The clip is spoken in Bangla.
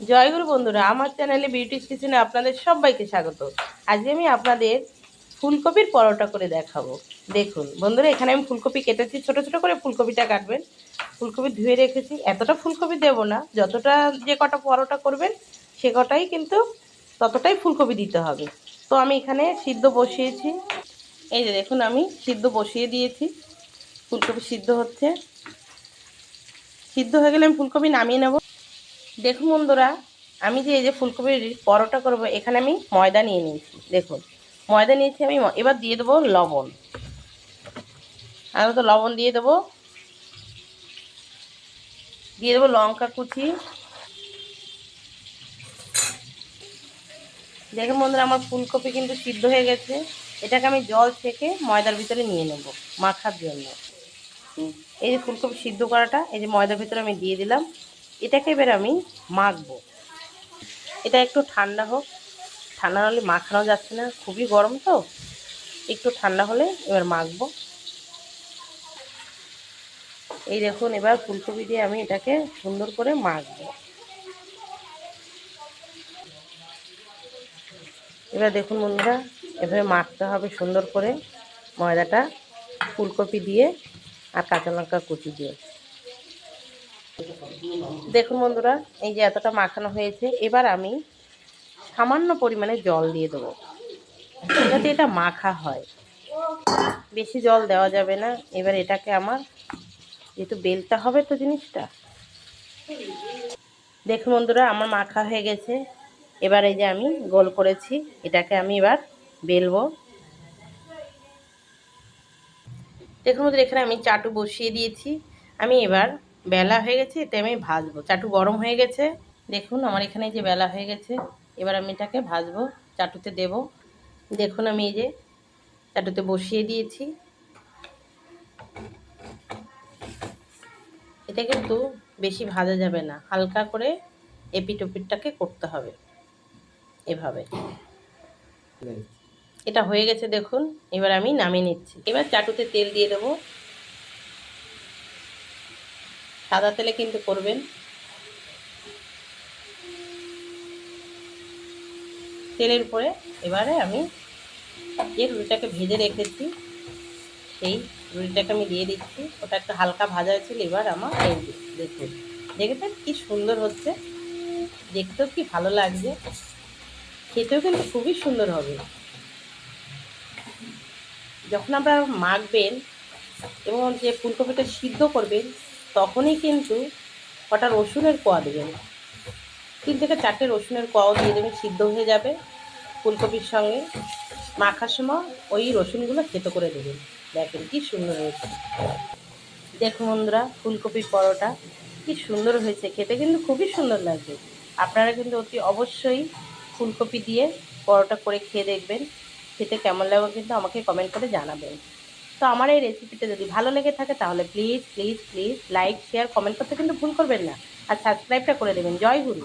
জয়গুরু বন্ধুরা, আমার চ্যানেলে বিউটিস কিচেনে আপনাদের সবাইকে স্বাগত। আজকে আমি আপনাদের ফুলকপির পরোটা করে দেখাবো। দেখুন, বন্ধুরা, এখানে আমি ফুলকপি কেটেছি, ছোট ছোট করে ফুলকপিটা কাটবেন। ফুলকপি ধুয়ে রেখেছি। এতটা ফুলকপি দেবো না, যতটা যে কটা পরোটা করবেন, সে কটাই কিন্তু ততটাই ফুলকপি দিতে হবে। তো আমি এখানে সিদ্ধ বসিয়েছি। এই যে দেখুন, আমি সিদ্ধ বসিয়ে দিয়েছি। ফুলকপি সিদ্ধ হচ্ছে। সিদ্ধ হয়ে গেলে আমি ফুলকপি নামিয়ে নেব। দেখুন বন্ধুরা, আমি যে এই যে ফুলকপির পরোটা করব, এখানে আমি ময়দা নিয়ে নিয়েছি, দেখুন। ময়দা নিয়েছি আমি, এবার দিয়ে দেবো লবণ। আমি তো লবণ দিয়ে দেবো। দিয়ে দেবো লঙ্কা কুচি। দেখুন বন্ধুরা, আমার ফুলকপি কিন্তু সিদ্ধ হয়ে গেছে। এটাকে আমি জল থেকে ময়দার ভিতরে নিয়ে নেব, মাখার জন্য। এই যে ফুলকপি সিদ্ধ করাটা, এই যে ময়দার ভিতরে আমি দিয়ে দিলাম। এটাকে এবার আমি মাখবো। এটা একটু ঠান্ডা হোক। ঠান্ডা হলে মাখানো যাচ্ছে না, খুবই গরম তো। একটু ঠান্ডা হলে এবার মাখবো। এই দেখুন, এবার ফুলকপি দিয়ে আমি এটাকে সুন্দর করে মাখবো। এবার দেখুন বন্ধুরা, এভাবে মাখতে হবে সুন্দর করে ময়দাটা ফুলকপি দিয়ে আর কাঁচা লঙ্কা কুচি দিয়ে। দেখুন বন্ধুরা, এই যে এতটা মাখানো হয়েছে, এবার আমি সামান্য পরিমাণে জল দিয়ে দেবো, যাতে এটা মাখা হয়। বেশি জল দেওয়া যাবে না, এবার এটাকে আমার যেহেতু বেলতে হবে তো জিনিসটা। দেখুন বন্ধুরা, আমার মাখা হয়ে গেছে, এবার এই যে আমি গোল করেছি, এটাকে আমি এবার বেলবো। দেখুন বন্ধুরা, এখানে আমি চাটু বসিয়ে দিয়েছি, আমি এবার বেলা হয়ে গেছে এতে আমি ভাজবো। চাটু গরম হয়ে গেছে দেখুন আমার এখানে যে বেলা হয়ে গেছে এবার আমি এটাকে ভাজবো চাটুতে দেব। দেখুন আমি এই যে চাটুতে বসিয়ে দিয়েছি। এটা কিন্তু বেশি ভাজা যাবে না হালকা করে এপিট ওপিটটাকে করতে হবে এভাবে। এটা হয়ে গেছে দেখুন এবার আমি নামিয়ে নিচ্ছি। এবার চাটুতে তেল দিয়ে দেবো। সাদা তেলে কিন্তু করবেন। তেলের উপরে এবারে আমি যে রুটিটাকে ভেজে রেখেছি, সেই রুটিটাকে আমি দিয়ে দিচ্ছি। ওটা একটু হালকা ভাজা হয়েছিল, এবার আমার দেখুন দেখেছেন কি সুন্দর হচ্ছে। দেখতেও কি ভালো লাগছে। খেতেও কিন্তু খুবই সুন্দর হবে। যখন আপনারা মাখবেন এবং যে ফুলকপিটা সিদ্ধ করবেন তখনই কিন্তু কটা রসুনের কোয়া দেবেন তিন থেকে চারটে রসুনের কোয়াও দিয়ে দেবেন সিদ্ধ হয়ে যাবে ফুলকপির সঙ্গে। মাখার সময় ওই রসুনগুলো খেতে করে দেবেন। দেখেন কি সুন্দর হয়েছে। দেখুন বন্ধুরা, ফুলকপির পরোটা কি সুন্দর হয়েছে। খেতে কিন্তু খুবই সুন্দর লাগবে। আপনারা কিন্তু অতি অবশ্যই ফুলকপি দিয়ে পরোটা করে খেয়ে দেখবেন। খেতে কেমন লাগবে কিন্তু আমাকে কমেন্ট করে জানাবেন। তো আমার এই রেসিপিটা যদি ভালো লেগে থাকে তাহলে please please please like share comment করতে কিন্তু ভুল করবেন না। আর সাবস্ক্রাইবটা করে দেবেন। জয় গুরু।